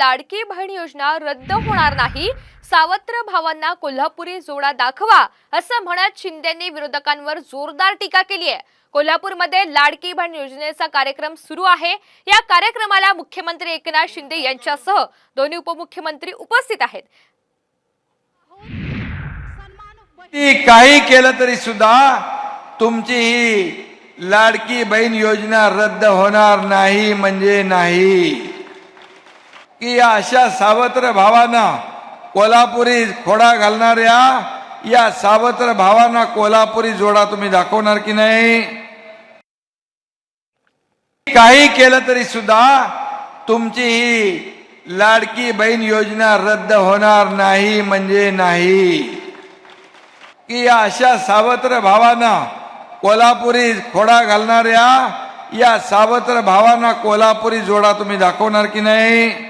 लाडकी बहीण योजना रद्द होणार नाही. सावत्र भावांना कोल्हापुरी जोडा दाखवा असं म्हणत शिंदेंनी विरोधकांवर जोरदार टीका केली आहे. कोल्हापूरमध्ये लाडकी बहीण योजनेचा कार्यक्रम सुरू आहे. या कार्यक्रमाला मुख्यमंत्री एकनाथ शिंदे यांच्यासह दोन्ही उपमुख्यमंत्री उपस्थित आहेत. काही केलं तरी सुद्धा तुमची ही लाडकी बहीण योजना रद्द होणार नाही म्हणजे नाही. की या अशा सावत्र भावांना कोल्हापुरी खोडा घालणाऱ्या या सावत्र भावांना कोल्हापुरी जोडा तुम्ही दाखवणार की नाही? काही केलं तरी सुद्धा तुमची ही लाडकी बहीण योजना रद्द होणार नाही म्हणजे नाही. की या अशा सावत्र भावांना कोल्हापुरी खोडा घालणाऱ्या या सावत्र भावांना कोल्हापुरी जोडा तुम्ही दाखवणार की नाही?